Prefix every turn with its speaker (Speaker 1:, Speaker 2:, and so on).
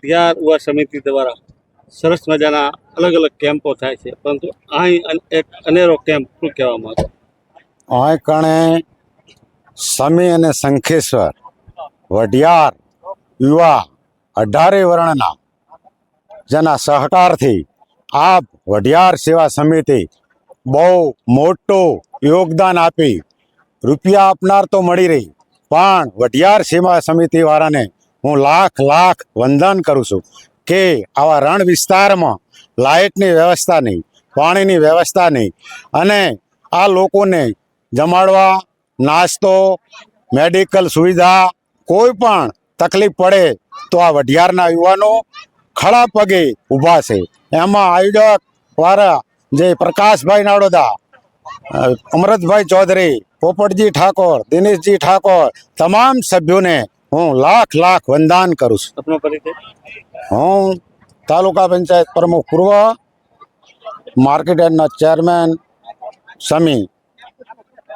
Speaker 1: વઢિયાર યુવા સમિતિ દ્વારા સરસ મજાના અલગ અલગ કેમ્પો થાય છે. પરંતુ અહીં એક અનેરો કેમ્પ શું કહેવામાં આવે?
Speaker 2: અહીં કણે સમી અને શંખેશ્વર, વઢિયાર, યુવા, અઢારે વર્ણના જેના સહકારથી આ વઢિયાર સેવા સમિતિ બહુ મોટું યોગદાન આપી. રૂપિયા આપનાર તો મળી રહી, પણ વઢિયાર સેવા સમિતિ વાળાને હું લાખ લાખ વંદન કરું છું કે આવા રણ વિસ્તારમાં લાઇટની વ્યવસ્થા નહીં, પાણીની વ્યવસ્થા નહીં અને આ લોકોને જમાડવા, નાસ્તો, મેડિકલ સુવિધા કોઈ પણ તકલીફ પડે તો આ વઢિયારના યુવાનો ખડા પગે ઊભા છે. એમાં આયોજક વાળા જે પ્રકાશભાઈ નાડોદા અમરતભાઈ ચૌધરી, પોપટજી ઠાકોર, દિનેશજી ઠાકોર, તમામ સભ્યોને હું લાખ લાખ વંદન કરું છું.
Speaker 1: આપનો પરિચય
Speaker 2: હું તાલુકા પંચાયત પ્રમુખ પૂર્વ માર્કેટ યાર્ડના ચેરમેન સમી